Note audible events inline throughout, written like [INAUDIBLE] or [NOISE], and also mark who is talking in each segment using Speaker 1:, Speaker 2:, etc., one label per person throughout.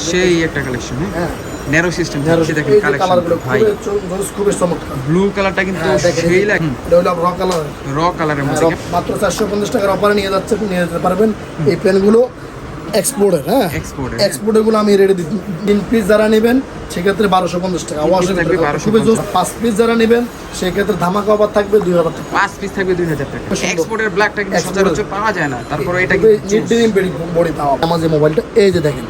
Speaker 1: সেই একটা কালেকশন হ্যাঁ?
Speaker 2: হ্যাঁ।
Speaker 1: ন্যারো সিস্টেম দেখেন কালেকশন ভাই।
Speaker 2: খুবই চো- জোস খুবই চমৎকার।
Speaker 1: ব্লু কালারটা কিন্তু
Speaker 2: হ্যাঁ,
Speaker 1: সেই লাগে
Speaker 2: এটা হলো র কালার
Speaker 1: র কালারের মধ্যে।
Speaker 2: মাত্র চারশো পঞ্চাশ টাকার অফারে নিয়ে যাচ্ছে নিয়ে যেতে পারবেন। এই পেনগুলো এক্সপোর্টের হ্যাঁ?
Speaker 1: এক্সপোর্ট
Speaker 2: এক্সপোর্টেরগুলো আমি রেডি তিন পিস যারা নেবেন সেক্ষেত্রে বারোশো পঞ্চাশ টাকা।
Speaker 1: 1250
Speaker 2: খুবই জোস পাঁচ পিস যারা নেবেন সেক্ষেত্রে ধামাকা অফার থাকবে দুই হাজার টাকা।
Speaker 1: পাঁচ পিস থাকবে দুই হাজার টাকা। এক্সপোর্টের ব্ল্যাকটা কিন্তু সচরাচর পাওয়া যায় না। তারপরে এটা
Speaker 2: খুবই
Speaker 1: কিন্তু
Speaker 2: নিট ডিম বডি পাওয়া আমার যে মোবাইলটা এই যে দেখেন।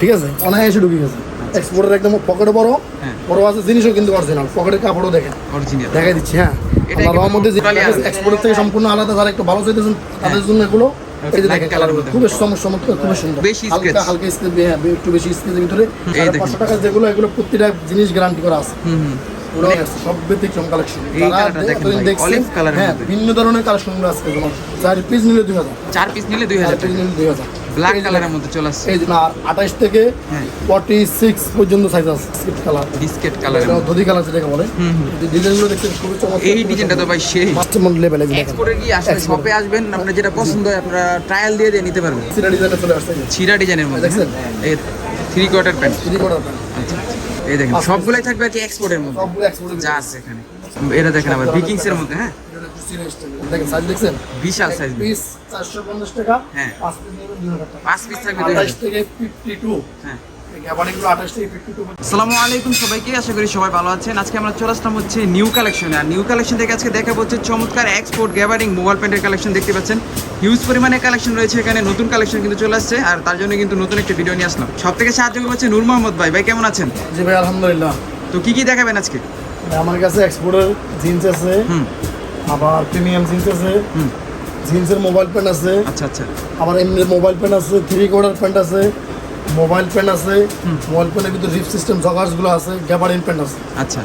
Speaker 2: ঠিক আছে? অনায়াসে ঢুকে গেছে। এক্সপোর্টের একদম পকেটে বড়
Speaker 1: হ্যাঁ।
Speaker 2: বড় আছে জিনিসও কিন্তু অরিজিনাল পকেটের কাপড়ও দেখেন।
Speaker 1: অরিজিনাল
Speaker 2: দেখাই দিচ্ছি হ্যাঁ। আমরা
Speaker 1: একদম
Speaker 2: র মধ্যে। এক্সপোর্টের থেকে সম্পূর্ণ আলাদা যারা একটু ভালো চাইতেছেন তাদের জন্য এগুলো এই যে দেখেন
Speaker 1: colour
Speaker 2: কালার চমৎকার চমৎকার সুন্দর। হালকা। হালকা স্কেচ হ্যাঁ একটু বেশি স্কেচের ভিতরে। পাঁচশো টাকা যেগুলো এগুলো প্রতিটা জিনিস গ্যারান্টি করা আছে। আছে, সব কালেকশন
Speaker 1: olive colour এর
Speaker 2: হ্যাঁ। ভিন্ন ধরনের কালেকশনগুলো যেমন চার পিস নিলে দুই হাজার।
Speaker 1: চার পিস নিলে দুই হাজার
Speaker 2: পিস নিলে দুই হাজার।
Speaker 1: ব্ল্যাক কালারের মধ্যে চলে আসছে।
Speaker 2: এই যে না আঠাশ থেকে
Speaker 1: হ্যাঁ।
Speaker 2: ফর্টি সিক্স পর্যন্ত সাইজ আছে স্কিপ কালার
Speaker 1: বিস্কেট কালারের মধ্যে।
Speaker 2: ধদি কালার যেটাকে বলে। ডিজাইনগুলো দেখছেন খুবই চমৎকার।
Speaker 1: এই ডিজাইনটা তো ভাই সেই।
Speaker 2: মাস্টার লেভেলে
Speaker 1: এক্সপোর্টে কি আসলে শপে আসবেন আপনার যেটা পছন্দ হয় আপনারা ট্রায়াল দিয়ে দিয়ে নিতে পারবেন।
Speaker 2: সিরা ডিজাইনে চলে আসছে।
Speaker 1: ছিরা ডিজাইনের মধ্যে।
Speaker 2: দেখছেন?
Speaker 1: হ্যাঁ? এই three quarter pant
Speaker 2: three quarter pant
Speaker 1: আচ্ছা এই দেখেন সবগুলাই থাকবে আর কি এক্সপোর্টের মধ্যে।
Speaker 2: সবগুলো এক্সপোর্ট
Speaker 1: যা আছে এখানে। এটা দেখেন আবার বিকিংস এর মধ্যে হ্যাঁ?
Speaker 2: দেখেন সাইজ দেখছেন?
Speaker 1: বিশাল সাইজ
Speaker 2: পিস চারশো পঞ্চাশ টাকা
Speaker 1: হ্যাঁ।
Speaker 2: পাঁচ পিস নেবেন দুই হাজার টাকা।
Speaker 1: পাঁচ পিস থাকবে
Speaker 2: আঠাশ থেকে ফিফটি টু
Speaker 1: হ্যাঁ আলাইকুম সবাইকে আশা করি সবাই ভালো আছেন। আজকে আমরা চলে আসলাম হচ্ছে নিউ কালেকশনে আর নিউ কালেকশন থেকে আজকে দেখা হচ্ছে চমৎকার এক্সপোর্ট গ্যাবারিং মোবাইল প্যান্টের কালেকশন দেখতে পাচ্ছেন। হিউজ পরিমাণে কালেকশন রয়েছে এখানে নতুন কালেকশন কিন্তু চলে আসছে। আর তার জন্য কিন্তু নতুন একটা ভিডিও নিয়ে আসলাম। সব থেকে সাহায্য করছে নূর মোহাম্মদ ভাই। ভাই কেমন আছেন?
Speaker 2: জি ভাই আলহামদুলিল্লাহ।
Speaker 1: তো কি কি দেখাবেন আজকে?
Speaker 2: আমার কাছে এক্সপোর্টের জিন্স আছে।
Speaker 1: হুম।
Speaker 2: আবার প্রিমিয়াম জিন্স আছে। জিন্সের মোবাইল প্যান্ট আছে।
Speaker 1: আচ্ছা আচ্ছা।
Speaker 2: আবার এমনি মোবাইল প্যান্ট আছে থ্রি কোয়ার্টার প্যান্ট আছে মোবাইল প্যান্ট আছে। মোবাইল প্যান্টের ভিতরে রিপ সিস্টেম জগার্সগুলো আছে গ্যাবারিন প্যান্ট আছে।
Speaker 1: আচ্ছা।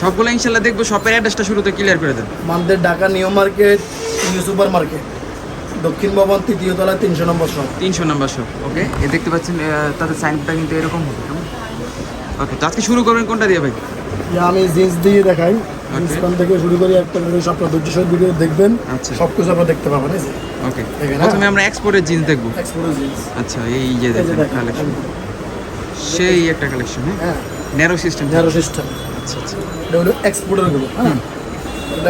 Speaker 1: সবগুলো ইনশাল্লাহ দেখব শপের অ্যাড্রেসটা শুরুতে ক্লিয়ার করে দেন।
Speaker 2: আমাদের Dhaka new market new super market দক্ষিণ ভবন তৃতীয় তলায় তিনশো নম্বর শপ
Speaker 1: তিনশো নম্বর শপ ওকে এ দেখতে পাচ্ছেন তাদের সাইনটা কিন্তু এরকম হবে ওকে তো আজকে শুরু করবেন কোনটা দিয়ে ভাই?
Speaker 2: আমি জিন্স দিয়ে দেখাই। জিন্স প্যান্ট থেকে শুরু করি একটা সব ধৈর্য সহ ভিডিও দেখবেন।
Speaker 1: আচ্ছা।
Speaker 2: সব কিছু আপনারা দেখতে পাবেন
Speaker 1: ওকে প্রথমে। আমরা এক্সপোর্টের জিন্স দেখব।
Speaker 2: এক্সপোর্টের জিন্স
Speaker 1: আচ্ছা এই যে দেখেন কালেকশন সেই একটা কালেকশন হ্যাঁ? ন্যারো সিস্টেম
Speaker 2: ন্যারো সিস্টেম
Speaker 1: আচ্ছা আচ্ছা।
Speaker 2: এটা হলো এক্সপোর্টেরগুলো হ্যাঁ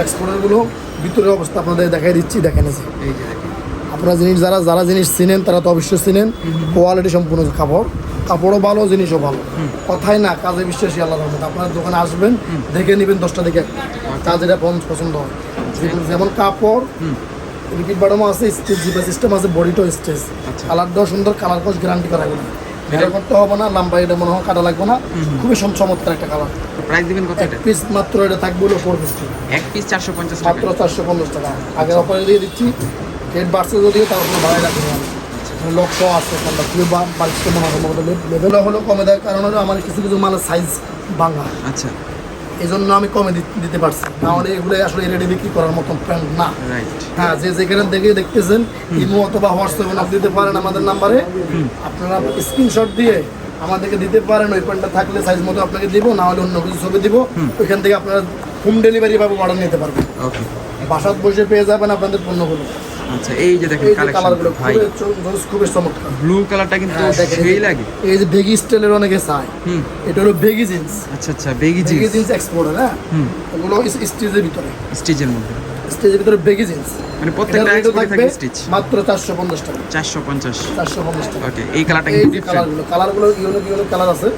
Speaker 2: এক্সপোর্টেরগুলো ভিতরের অবস্থা আপনাদের দেখাই দিচ্ছি দেখেন এই যে।
Speaker 1: দেখেন।
Speaker 2: আপনারা জিনিস যারা যারা জিনিস চিনেন তারা তো অবশ্যই চিনেন। কোয়ালিটি সম্পূর্ণ কাপড় কাপড়ও ভালো জিনিসও ভালো। কথাই না কাজে বিশ্বাসী আল্লাহ রহমত। আপনার দোকানে আসবেন দেখে নেবেন দশটা দেখে কাজ এটা পছন্দ পছন্দ হয় যেমন- কাপড় রিপিট বাটমও আছে স্টেজ জিপা সিস্টেম আছে বডিটাও স্টেজ। কালারটাও সুন্দর কালার কোচ গ্যারান্টি করা এগুলো। এটা করতে হবে না লম্বা এটা মনে হয় কাটা লাগবে না। খুবই চমৎকার একটা কালার
Speaker 1: প্রাইস দিবেন কত এটা?
Speaker 2: পিস মাত্র এটা থাকবে হলো ফোর ফিফটি
Speaker 1: এক পিস চারশো পঞ্চাশ টাকা
Speaker 2: মাত্র চারশো পঞ্চাশ টাকা। আগের অফারে দিয়ে দিচ্ছি। রেট বাড়ছে যদিও তার উপরে বাড়াই রাখি লক্ষ্য আছে কোনটা খুবই বাড়ছে মনে সম্ভবত লেভেল হলো কমে দেওয়ার কারণ হলো আমার কিছু কিছু মালের সাইজ ভাঙা।
Speaker 1: আচ্ছা।
Speaker 2: এই জন্য আমি কমে দিতে পারছি। নাহলে এগুলো আসলে রেডি বিক্রি করার মতন প্যান্ট না। হ্যাঁ যে যেখানে দেখে দেখতেছেন ইমো অথবা হোয়াটসঅ্যাপে নক দিতে পারেন আমাদের নাম্বারে। আপনারা স্ক্রিনশট দিয়ে আমাদেরকে দিতে পারেন ওই প্যান্টটা থাকলে সাইজ মতো আপনাকে দিব না হলে অন্য কিছু ছবি দিব। ওইখান থেকে আপনারা হোম ডেলিভারি ভাবে অর্ডার নিতে পারবেন।
Speaker 1: ওকে
Speaker 2: বাসাত বসে পেয়ে যাবেন আপনাদের পণ্যগুলো।
Speaker 1: আচ্ছা এই যে দেখেন কালেকশন ভাই।
Speaker 2: খুবই চমৎকার।
Speaker 1: ব্লু কালারটা কিন্তু
Speaker 2: হ্যাঁ,
Speaker 1: সেই লাগে।
Speaker 2: এই যে বেগি স্টাইলের অনেকে চায়।
Speaker 1: হুম।
Speaker 2: এটা হলো বেগি জিন্স
Speaker 1: আচ্ছা আচ্ছা baggy
Speaker 2: baggy
Speaker 1: jeans
Speaker 2: jeans export হ্যাঁ
Speaker 1: হুম।
Speaker 2: এগুলো স্টেজের ভিতরে।
Speaker 1: স্টিচের মধ্যে।
Speaker 2: স্টেজের ভিতরে বেগি জিন্স
Speaker 1: মানে প্রত্যেকটা
Speaker 2: এটার থাকবে
Speaker 1: থাকে স্টিচ
Speaker 2: মাত্র চারশো পঞ্চাশ টাকা।
Speaker 1: চারশো পঞ্চাশ।
Speaker 2: চারশো পঞ্চাশ টাকা।
Speaker 1: ওকে এই কালারটা কিন্তু ডিফারেন্ট
Speaker 2: কালারগুলো ইউনিক ইউনিক কালার আছে।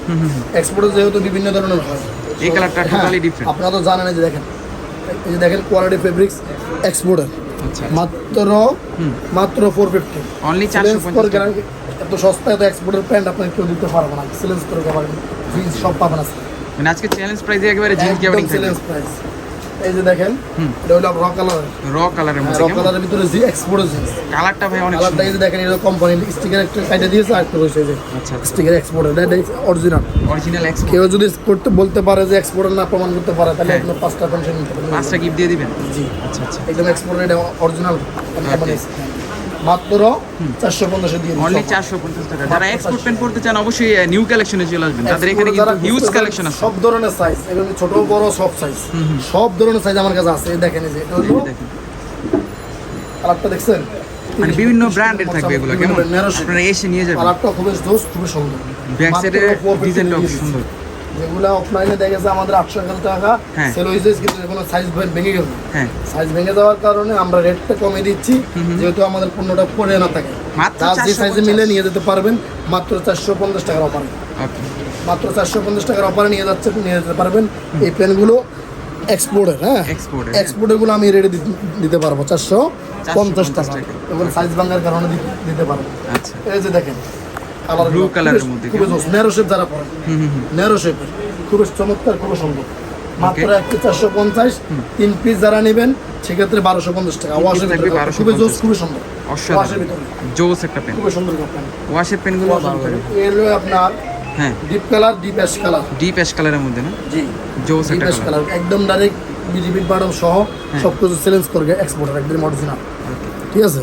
Speaker 2: এক্সপোর্টে যেহেতু বিভিন্ন ধরনের হয়।
Speaker 1: এই কালারটা টোটালি ডিফারেন্ট
Speaker 2: আপনারা তো জানেন এই যে দেখেন। এই যে দেখেন কোয়ালিটি ফেব্রিক্স এক্সপোর্টের মাত্র মাত্র ফোর ফিফটি
Speaker 1: অনলি
Speaker 2: এত সস্তা এত এক্সপোর্টের প্যান্ট আপনার কেউ দিতে পারবে না। সিলেন্স করে পারবেন সব পাবেন আছে
Speaker 1: মানে আজকে চ্যালেঞ্জ প্রাইসে একেবারে জিন্স গ্যাবারিং থাকবে
Speaker 2: প্রাইস এই যে দেখেন। এটা হলো র কালার
Speaker 1: র কালারের মধ্যে
Speaker 2: র কালারের ভিতরে জি এক্সপোর্ট জিন্স
Speaker 1: কালারটা ভাই অনেক
Speaker 2: কালারটা এই যে দেখেন এটা কোম্পানি স্টিকার একটা কাটা দিয়েছে আর একটা রয়েছে
Speaker 1: আচ্ছা আচ্ছা।
Speaker 2: স্টিকার এক্সপোর্ট এটা অরিজিনাল
Speaker 1: অরিজিনাল এক্সপোর্ট
Speaker 2: কেউ যদি করতে বলতে পারে যে এক্সপোর্ট না প্রমাণ করতে পারে তাহলে
Speaker 1: আপনি
Speaker 2: আপনার পাঁচটা পেনশন নিতে পারবেন
Speaker 1: পাঁচটা গিফট দিয়ে দিবেন?
Speaker 2: জি।
Speaker 1: আচ্ছা আচ্ছা।
Speaker 2: একদম এক্সপোর্ট এটা অরিজিনাল মাত্র চারশো পঞ্চাশে দিয়ে
Speaker 1: অনলি চারশো পঞ্চাশ টাকা। যারা এক্সপোর্ট পেন পড়তে চান অবশ্যই নিউ কালেকশনে চলে আসবেন। তাদের এখানে কিন্তু হিউজ কালেকশন আছে।
Speaker 2: সব ধরনের সাইজ এবং ছোট বড় সব সাইজ সব ধরনের সাইজ আমার কাছে আছে দেখেন এই যে এটা হলো কালারটা দেখছেন?
Speaker 1: মানে বিভিন্ন ব্র্যান্ডের থাকবে এগুলো কেমন? আপনারা এসে নিয়ে যাবেন।
Speaker 2: কালারটা খুবই জোস খুবই সুন্দর
Speaker 1: ব্যাক সাইডের ডিজাইনটা
Speaker 2: দিচ্ছি।
Speaker 1: সুন্দর।
Speaker 2: যেগুলো অফলাইনে দেখেছে আমাদের আটশো এগারো টাকা।
Speaker 1: হ্যাঁ।
Speaker 2: সেল হয়েছে কিন্তু কোনো সাইজ ভেঙে গেল
Speaker 1: হ্যাঁ।
Speaker 2: সাইজ ভেঙে যাওয়ার কারণে আমরা রেটটা কমে দিচ্ছি। যেহেতু আমাদের পণ্যটা পরে না থাকে। যে সাইজে মিলে নিয়ে যেতে পারবেন মাত্র চারশো পঞ্চাশ টাকার অফারে মাত্র চারশো পঞ্চাশ টাকার অফারে নিয়ে যাচ্ছে নিয়ে যেতে পারবেন। এই পেনগুলো এক্সপোর্টের হ্যাঁ?
Speaker 1: Export-এর,
Speaker 2: এক্সপোর্টেরগুলো আমি রেডি দিতে পারব চারশো পঞ্চাশ টাকা। এগুলো সাইজ ভাঙার কারণে দিতে- দিতে পারব।
Speaker 1: আচ্ছা।
Speaker 2: এই যে দেখেন কালার
Speaker 1: Blue colour মধ্যে
Speaker 2: নেরো শেপ যারা পরে। শেপের খুবই চমৎকার খুবই সুন্দর। মাত্র চারশো পঞ্চাশ। তিন পিস যারা নেবেন সেক্ষেত্রে বারোশো পঞ্চাশ টাকা। ওয়াশের ভিতরে খুবই জোস খুবই সুন্দর। ওয়াশের ভিতরে।
Speaker 1: জোস একটা পেন
Speaker 2: খুবই সুন্দর কাপড়
Speaker 1: ওয়াশের পেনগুলো ভালো লাগে।
Speaker 2: আপনার
Speaker 1: হ্যাঁ।
Speaker 2: Deep colour deep ash colour
Speaker 1: deep ash কালারের মধ্যে না?
Speaker 2: জি।
Speaker 1: জোস একটা কালার
Speaker 2: একদম ডাইরেক্ট বাটম সহ। সব কিছু চ্যালেঞ্জ করবে এক্সপোর্টার একদম অরিজিনাল ঠিক আছে?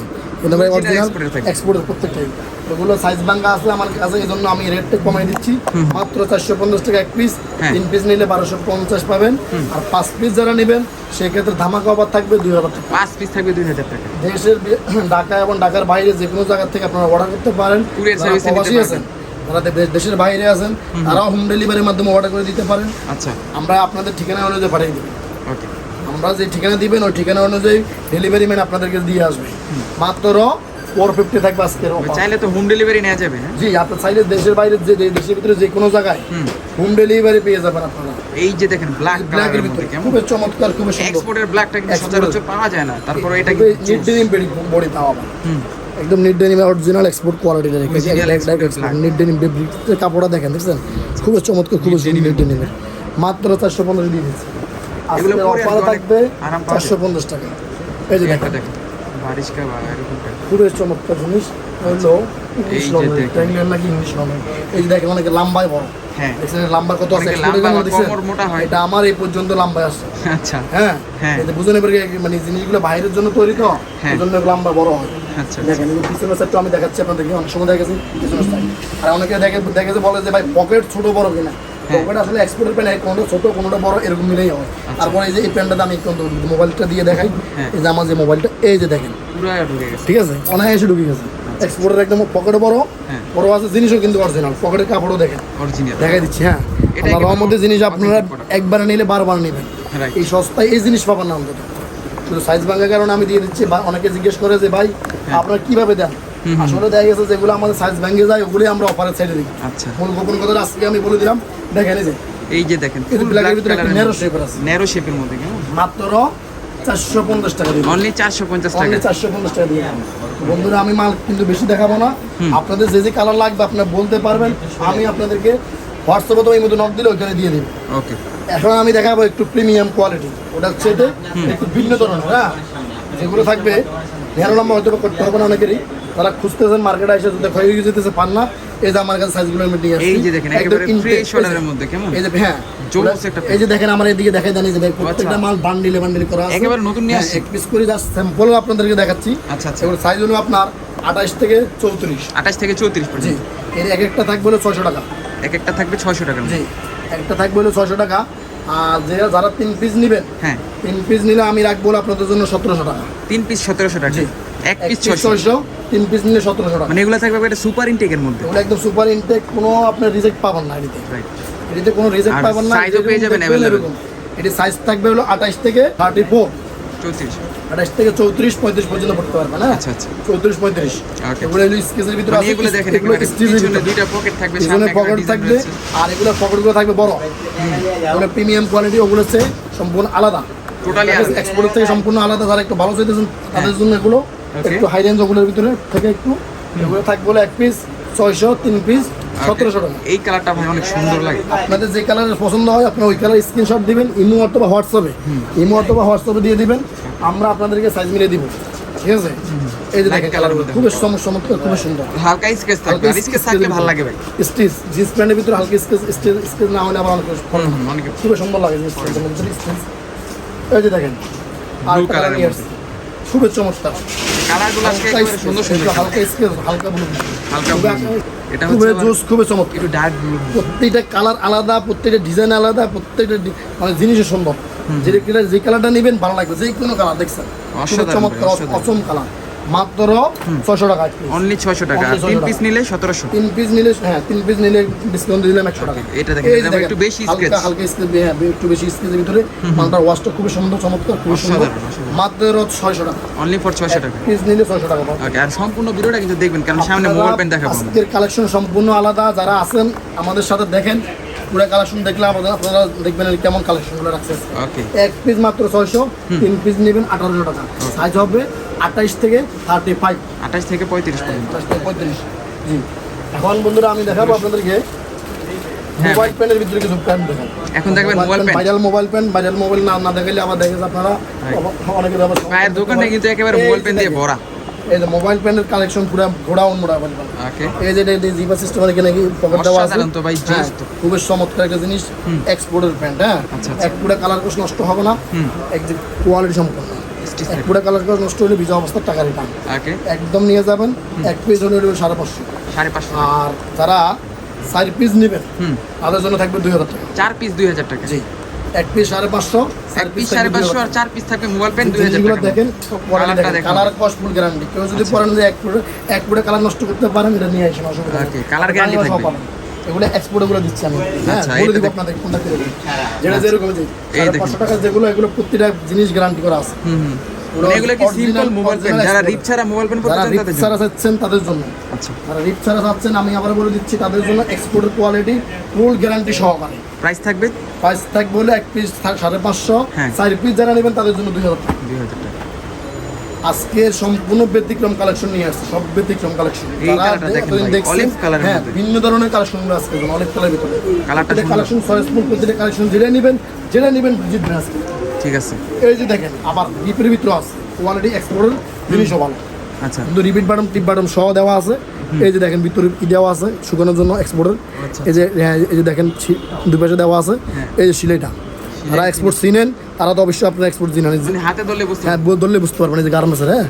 Speaker 2: ভাই অরিজিনাল
Speaker 1: export এর থাকবে।
Speaker 2: এক্সপোর্টের প্রত্যেকটাই ওগুলো সাইজ ভাঙ্গা আছে আমার কাছে এই জন্য আমি রেটটা কমাই দিচ্ছি। মাত্র চারশো পঞ্চাশ টাকা এক পিস
Speaker 1: হ্যাঁ।
Speaker 2: তিন পিস নিলে বারোশো পঞ্চাশ পাবেন। আর পাঁচ পিস যারা নেবেন সেক্ষেত্রে ধামাকা অফার থাকবে দুই হাজার টাকা।
Speaker 1: পাঁচ পিস থাকবে দুই হাজার টাকা।
Speaker 2: দেশের [CLEARS THROAT] ঢাকা এবং ঢাকার বাইরে যে কোনো জায়গা থেকে আপনারা অর্ডার করতে পারেন। প্রবাসী আছেন দেশের বাইরে আছেন তারাও হোম ডেলিভারির মাধ্যমে অর্ডার করে দিতে পারেন।
Speaker 1: আচ্ছা।
Speaker 2: আমরা আপনাদের ঠিকানা অনুযায়ী পাঠিয়ে দেবো
Speaker 1: ওকে
Speaker 2: আমরা যে ঠিকানা দিবেন ওই ঠিকানা অনুযায়ী ডেলিভারি ম্যান আপনাদেরকে দিয়ে আসবে। মাত্র ফোর ফিফটি থাকবে আজকের
Speaker 1: চাইলে তো হোম ডেলিভারি নেওয়া যাবে হ্যাঁ?
Speaker 2: জি আপনার চাইলে দেশের বাইরে যে দেশের ভিতরে যে কোনো জায়গায়
Speaker 1: হোম।
Speaker 2: ডেলিভারি পেয়ে যাবেন আপনারা।
Speaker 1: এই যে দেখেন ব্ল্যাক
Speaker 2: ব্ল্যাকের ভিতরে
Speaker 1: কেমন?
Speaker 2: চমৎকার সুন্দর।
Speaker 1: এক্সপোর্টের ব্ল্যাকটা কিন্তু সচরাচর পাওয়া যায় না তারপরে এটা কিন্তু
Speaker 2: বডি
Speaker 1: হুম।
Speaker 2: একদম নিট ডেনিম অরিজিনাল এক্সপোর্ট রেখেছি
Speaker 1: Original
Speaker 2: নিট ডেনিম কাপড়টা দেখেন দেখছেন? খুবই চমৎকার খুবই সুন্দর নিট ডেনিমের মাত্র চারশো পনেরো দিয়ে দিচ্ছি।
Speaker 1: এগুলো
Speaker 2: আজকের
Speaker 1: পরে
Speaker 2: অফার
Speaker 1: অনেক
Speaker 2: থাকবে চারশো পঞ্চাশ টাকা। এই যে দেখেন
Speaker 1: দেখেন বারিশ কা বা এরকম type।
Speaker 2: খুবই চমৎকার জিনিস। হলো ইংলিশ
Speaker 1: যে
Speaker 2: নর্মাল নাকি ইংলিশ নর্মাল এই যে দেখেন অনেকে লাম্বায় বড়।
Speaker 1: হ্যাঁ।
Speaker 2: লাম্বা কত আছে?
Speaker 1: হয়।
Speaker 2: এটা আমার এই পর্যন্ত লাম্বায় আসছে
Speaker 1: আচ্ছা
Speaker 2: হ্যাঁ?
Speaker 1: হ্যাঁ।
Speaker 2: বুঝে নেবেন মানে জিনিসগুলো বাইরের জন্য তৈরি তো
Speaker 1: হ্যাঁ।
Speaker 2: এই জন্য লাম্বা বড় হয়।
Speaker 1: আচ্ছা
Speaker 2: দেখেন পিছনের সাইডটা আমি দেখাচ্ছি আপনাদেরকে অনেক সময় দেখেছি পিছনের সাইড আর অনেকে দেখে দেখেছে বলে যে ভাই পকেট ছোট বড় কিনা?
Speaker 1: হ্যাঁ।
Speaker 2: পকেট আসলে এক্সপোর্টের প্যান্ট কোনটা ছোট কোনটা বড় এরকম মিলেই হয়। তারপরে এই যে এই প্যান্টটা আমি একটু মোবাইলটা দিয়ে দেখাই।
Speaker 1: হ্যাঁ।
Speaker 2: এই যে আমার যে মোবাইলটা এই যে দেখেন। ঠিক আছে? অনায়াসে ঢুকে গেছে। এক্সপোর্টের একদম পকেটে বড়
Speaker 1: হ্যাঁ।
Speaker 2: বড় আছে জিনিসও কিন্তু অরিজিনাল পকেটের কাপড়ও দেখেন। দেখাই দিচ্ছি হ্যাঁ। আমার মধ্যে জিনিস আপনারা একবার নিলে বারবার নেবেন। এই সস্তায় এই জিনিস পাবেন না অন্তত। শুধু সাইজ ভাঙার কারণে আমি দিয়ে দিচ্ছি বা অনেকে জিজ্ঞেস করে যে ভাই। আপনারা কীভাবে দেন? আসলে দেখা গেছে যেগুলো আমাদের সাইজ ভেঙে যায় ওগুলোই আমরা অফারে ছেড়ে দিই।
Speaker 1: আচ্ছা।
Speaker 2: মূল গোপন কথা আজকে আমি বলে দিলাম দেখেন এই যে।
Speaker 1: এই যে দেখেন
Speaker 2: যে black এর ভিতরে একটা shape এর আছে।
Speaker 1: ন্যারো শেপের মধ্যে কেমন?
Speaker 2: মাত্র চারশো পঞ্চাশ টাকা দিন
Speaker 1: অনলি চারশো পঞ্চাশ টাকা।
Speaker 2: অনলি চারশো পঞ্চাশ টাকা দিয়ে দিলাম। বন্ধুরা আমি মাল কিন্তু বেশি দেখাবো না। আপনাদের যে যে কালার লাগবে আপনারা বলতে পারবেন। আমি আপনাদেরকে হোয়াটসঅ্যাপে তো এই মতো নক দিলে ওখানে দিয়ে দিই
Speaker 1: ওকে
Speaker 2: এখন আমি দেখাবো একটু প্রিমিয়াম কোয়ালিটি ওটা হচ্ছে এতে একটু ভিন্ন ধরনের হ্যাঁ? যেগুলো থাকবে নেহারো লম্বা হয়তো করতে হবে না অনেকেরই। তারা খুঁজতেছেন মার্কেটে এসে যদি ক্ষয় হয়ে যেতেছে পান না এই যে আমার কাছে সাইজগুলো আমি নিয়ে আসছি।
Speaker 1: এই যে দেখেন, একেবারে
Speaker 2: এই যে-
Speaker 1: মধ্যে, কেমন?
Speaker 2: এই যে হ্যাঁ।
Speaker 1: জোস একটা
Speaker 2: এই যে দেখেন আমার এদিকে দেখাই জানি যে ভাই প্রত্যেকটা মাল বান্ডিলে বান্ডিলে করা আছে।
Speaker 1: একেবারে নতুন নিয়ে
Speaker 2: হ্যাঁ,
Speaker 1: আসছে।
Speaker 2: এক পিস করে জাস্ট স্যাম্পল আপনাদেরকে দেখাচ্ছি।
Speaker 1: আচ্ছা আচ্ছা।
Speaker 2: এবার সাইজ হলো আপনার আঠাশ থেকে চৌত্রিশ।
Speaker 1: আঠাশ থেকে চৌত্রিশ
Speaker 2: জি।
Speaker 1: পর্যন্ত।
Speaker 2: এর এক একটা থাকবে হলো ছয়শো টাকা।
Speaker 1: এক একটা থাকবে ছয়শো টাকা
Speaker 2: জি। একটা থাকবে হলো ছয়শো টাকা। আর যে যারা তিন পিস নেবেন
Speaker 1: হ্যাঁ।
Speaker 2: তিন পিস নিলে আমি রাখব আপনাদের জন্য সতেরোশো টাকা।
Speaker 1: তিন পিস সতেরোশো টাকা।
Speaker 2: জি।
Speaker 1: এক পিস ছয়শো।
Speaker 2: তিন পিস নিলে সতেরোশো টাকা।
Speaker 1: মানে এগুলো থাকবে একটা সুপার ইনটেকের মধ্যে।
Speaker 2: একদম সুপার ইনটেক কোনো আপনার রিজেক্ট পাবেন না এটিতে।
Speaker 1: রাইট
Speaker 2: এটিতে কোনো রিজেক্ট পাবেন না
Speaker 1: size ও পেয়ে যাবেন।
Speaker 2: এটি সাইজ থাকবে হলো আঠাশ থেকে থার্টি ফোর
Speaker 1: চৌত্রিশ।
Speaker 2: আঠাশ থেকে চৌত্রিশ পঁয়ত্রিশ পর্যন্ত পড়তে পারবেন হ্যাঁ?
Speaker 1: আচ্ছা আচ্ছা।
Speaker 2: চৌত্রিশ পঁয়ত্রিশ. এগুলো হলো স্কেচের ভিতরে
Speaker 1: মানে
Speaker 2: আছে
Speaker 1: এগুলো দেখেন
Speaker 2: এগুলো
Speaker 1: একেবারে
Speaker 2: স্টিচের ভিতরে।
Speaker 1: দুইটা পকেট থাকবে সামনে
Speaker 2: পকেট থাকবে আর এগুলো পকেটগুলো থাকবে বড়। প্রিমিয়াম কোয়ালিটি ওগুলো হচ্ছে সম্পূর্ণ আলাদা। এক্সপোর্টের থেকে সম্পূর্ণ আলাদা যারা একটু ভালো চাইতেছেন তাদের জন্য এগুলো. একটু হাই রেঞ্জ ওগুলোর ভিতরে থেকে একটু এগুলো থাকবে এক পিস ছয়শো তিন পিস সতেরোশো টাকা।
Speaker 1: এই কালারটা ভাই অনেক সুন্দর লাগে।
Speaker 2: আপনাদের যে কালার পছন্দ হয় আপনি ওই কালার স্ক্রিনশট দিবেন ইমো অথবা হোয়াটসঅ্যাপে। ইমো অথবা হোয়াটসঅ্যাপে দিয়ে দিবেন আমরা আপনাদেরকে সাইজ মিলিয়ে দিব। ঠিক আছে? এই যে দেখেন কালার চমক- চমৎকার খুবই সুন্দর।
Speaker 1: হালকা স্কেচ থাকবে। আর স্কেচ থাকলে ভালো লাগে ভাই।
Speaker 2: স্টিচ জিন্স প্যান্টের ভিতরে হালকা স্কেচ স্টিচ স্কেচ না হলে আবার অনেক
Speaker 1: অনেকে
Speaker 2: খুবই সুন্দর লাগে জিন্স প্যান্টের ভিতরে স্কেচ এই যে দেখেন আর কালার খুবই চমৎকার।
Speaker 1: কালারগুলো আজকে একেবারে সুন্দর সুন্দর
Speaker 2: হালকা স্কেচ হালকা ব্লু
Speaker 1: হালকা blue। এটা হচ্ছে
Speaker 2: খুবই খুবই চমৎকার।
Speaker 1: একটু ডার্ক ব্লু
Speaker 2: প্রত্যেকটা কালার আলাদা প্রত্যেকটা ডিজাইন আলাদা প্রত্যেকটা মানে সুন্দর যে কালার যে কালারটা নেবেন ভালো লাগবে। যে কোনো কালার দেখছেন? চমৎকার অসম কালার মাত্র ছশো টাকা
Speaker 1: অনলি ছয়শো টাকা। আর
Speaker 2: Only 600
Speaker 1: তিন পিস নিলে সতেরোশো।
Speaker 2: তিন পিস নিলে হ্যাঁ তিন পিস নিলে ডিসকাউন্ট দিলাম একশো টাকা।
Speaker 1: এটা দেখেন, এটা একটু বেশি
Speaker 2: হালকা হালকা স্কেচ হ্যাঁ একটু বেশি স্কেচের ভিতরে। মালটার ওয়াশটা খুবই সুন্দর চমৎকার খুবই সুন্দর। মাত্র ছয়শো টাকা।
Speaker 1: অনলি ফর ছয়শো টাকা।
Speaker 2: পিস নিলে ছয়শো টাকা
Speaker 1: ওকে আর সম্পূর্ণ ভিডিওটা কিন্তু দেখবেন কারণ সামনে মোবাইল পেন দেখাবো
Speaker 2: আজকের কালেকশন সম্পূর্ণ আলাদা যারা আছেন আমাদের সাথে দেখেন পুরো কালেকশন দেখলে আমাদের আপনারা দেখবেন কেমন কালেকশনগুলো রাখছে। এক পিস মাত্র ছয়শো তিন পিস নেবেন আঠারোশো টাকা। সাইজ হবে আঠাইশ থেকে থার্টি ফাইভ
Speaker 1: আঠাশ থেকে পঁয়ত্রিশ পর্যন্ত।
Speaker 2: পঁয়ত্রিশ। জি। এখন বন্ধুরা আমি দেখাবো আপনাদেরকে
Speaker 1: হ্যাঁ,
Speaker 2: মোবাইল ভিতরে কিছু প্যান্ট দেখেন।
Speaker 1: এখন দেখবেন mobile pant
Speaker 2: viral mobile viral mobile না না দেখালে আবার দেখে যে আপনারা। অনেকে আবার
Speaker 1: দোকানটা কিন্তু একেবারে মোবাইল
Speaker 2: যে
Speaker 1: দিয়ে ভরা।
Speaker 2: এই যে মোবাইল কালেকশন পুরো ঘোড়া মোড়া বলবেন
Speaker 1: ওকে।
Speaker 2: এই যে এটা জিপা সিস্টেম এখানে কি পকেট দেওয়া আছে?
Speaker 1: তো ভাই,
Speaker 2: হ্যাঁ,
Speaker 1: তো।
Speaker 2: খুবই চমৎকার একটা জিনিস এক্সপোর্টের প্যান্ট হ্যাঁ।
Speaker 1: আচ্ছা, আচ্ছা।
Speaker 2: এক পুরো কালার নষ্ট হবে না।
Speaker 1: হুম।
Speaker 2: এক যে কোয়ালিটি
Speaker 1: Stitch
Speaker 2: এক পুরো কালার কোর্স নষ্ট হলে ভিজা অবস্থার টাকা রিটার্ন একদম নিয়ে যাবেন এক পিস হলে সাড়ে পাঁচশো।
Speaker 1: সাড়ে পাঁচশো
Speaker 2: আর যারা চার পিস নেবেন তাদের জন্য থাকবে দুই হাজার টাকা।
Speaker 1: চার পিস দুই হাজার টাকা।
Speaker 2: জি। এক পিস সাড়ে পাঁচশো
Speaker 1: এক পিস সাড়ে পাঁচশো আর চার পিস থাকবে মোবাইল পেন দুই হাজার টাকা।
Speaker 2: দেখেন কালার কস্ট ফুল গ্যারান্টি কেউ যদি পরেন যে এক ফুটে এক ফুটে কালার নষ্ট করতে পারেন এটা নিয়ে আসেন অসুবিধা বানিয়ে সব
Speaker 1: থাকবে।
Speaker 2: এগুলো এক্সপোর্ট এগুলো দিচ্ছি আমি। হ্যাঁ
Speaker 1: আচ্ছা,
Speaker 2: বলে দিব আপনাদের কোনটা কি যেটা যেরকম যে সাড়ে পাঁচশো টাকা যেগুলো এগুলো প্রতিটা জিনিস গ্যারান্টি করা আছে।
Speaker 1: মানে এগুলো কি সিম্পল মোবাইল পেন যারা রিপ ছাড়া মোবাইল পেন পড়তে চান তাদের
Speaker 2: ছাড়া
Speaker 1: জন্য।
Speaker 2: চাচ্ছেন তাদের জন্য।
Speaker 1: আচ্ছা।
Speaker 2: যারা রিপ ছাড়া চাচ্ছেন আমি আবার বলে দিচ্ছি তাদের জন্য এক্সপোর্টের কোয়ালিটি ফুল গ্যারান্টি সহকারে।
Speaker 1: প্রাইস থাকবে?
Speaker 2: প্রাইস থাকবে হলে এক পিস সাড়ে পাঁচশো
Speaker 1: হ্যাঁ।
Speaker 2: চার পিস যারা নেবেন তাদের জন্য দুই হাজার টাকা।
Speaker 1: দুই হাজার টাকা।
Speaker 2: আজকে সম্পূর্ণ ব্যতিক্রম কালেকশন নিয়ে আসছে সব ব্যতিক্রম কালেকশন হ্যাঁ। ভিন্ন ধরনের কালেকশনগুলো আজকে অনেক কালার ভিতরে। কালেকশন চয়েসফুল প্রতিটা কালেকশন যেটা নেবেন যেটা নেবেন জিতবেন আজকে।
Speaker 1: ঠিক আছে।
Speaker 2: এই যে দেখেন আবার ডিপের ভিতরে আছে কোয়ালিটি এক্সপোর্টের জিনিসও ভালো।
Speaker 1: আচ্ছা।
Speaker 2: কিন্তু রিপিট বাটন টিপ বাটন সহ দেওয়া আছে। এই যে দেখেন ভিতরে কি দেওয়া আছে শুকানোর জন্য এক্সপোর্টের
Speaker 1: আচ্ছা।
Speaker 2: এই যে হ্যাঁ, এই যে দেখেন ছি- দুই পাশে দেওয়া আছে।
Speaker 1: হ্যাঁ।
Speaker 2: এই যে সিলাইটা যারা এক্সপোর্ট চিনেন তারা তো অবশ্যই আপনার এক্সপোর্ট চিনেন।
Speaker 1: মানে হাতে ধরলে বুঝতে
Speaker 2: হ্যাঁ ধরলে বুঝতে পারবেন এই যে গার্মেন্টসের হ্যাঁ?